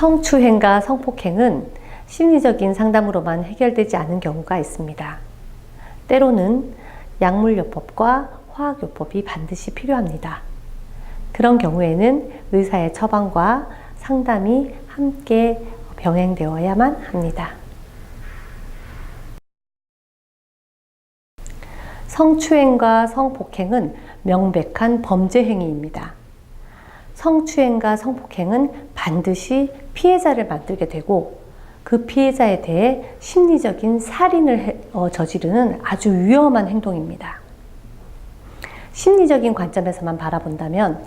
성추행과 성폭행은 심리적인 상담으로만 해결되지 않은 경우가 있습니다. 때로는 약물요법과 화학요법이 반드시 필요합니다. 그런 경우에는 의사의 처방과 상담이 함께 병행되어야만 합니다. 성추행과 성폭행은 명백한 범죄 행위입니다. 성추행과 성폭행은 반드시 피해자를 만들게 되고 그 피해자에 대해 심리적인 살인을 해- 어, 저지르는 아주 위험한 행동입니다. 심리적인 관점에서만 바라본다면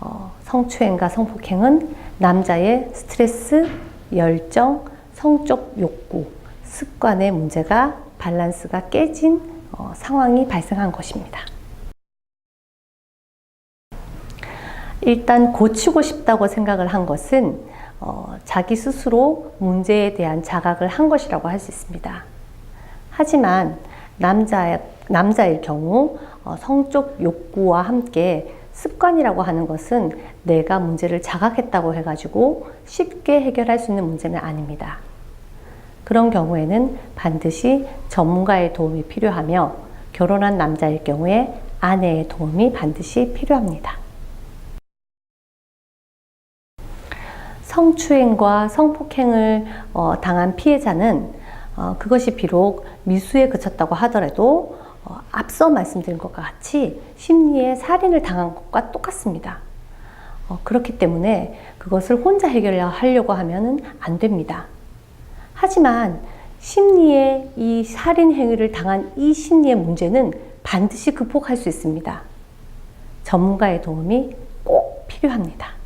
어, 성추행과 성폭행은 남자의 스트레스, 열정, 성적 욕구, 습관의 문제가 밸런스가 깨진 어, 상황이 발생한 것입니다. 일단 고치고 싶다고 생각을 한 것은 어, 자기 스스로 문제에 대한 자각을 한 것이라고 할 수 있습니다. 하지만 남자, 남자일 경우 어, 성적 욕구와 함께 습관이라고 하는 것은 내가 문제를 자각했다고 해가지고 쉽게 해결할 수 있는 문제는 아닙니다. 그런 경우에는 반드시 전문가의 도움이 필요하며 결혼한 남자일 경우에 아내의 도움이 반드시 필요합니다. 성추행과 성폭행을 어, 당한 피해자는 어, 그것이 비록 미수에 그쳤다고 하더라도 어, 앞서 말씀드린 것과 같이 심리에 살인을 당한 것과 똑같습니다. 어, 그렇기 때문에 그것을 혼자 해결하려고 하면 안 됩니다. 하지만 심리에 이 살인 행위를 당한 이 심리의 문제는 반드시 극복할 수 있습니다. 전문가의 도움이 꼭 필요합니다.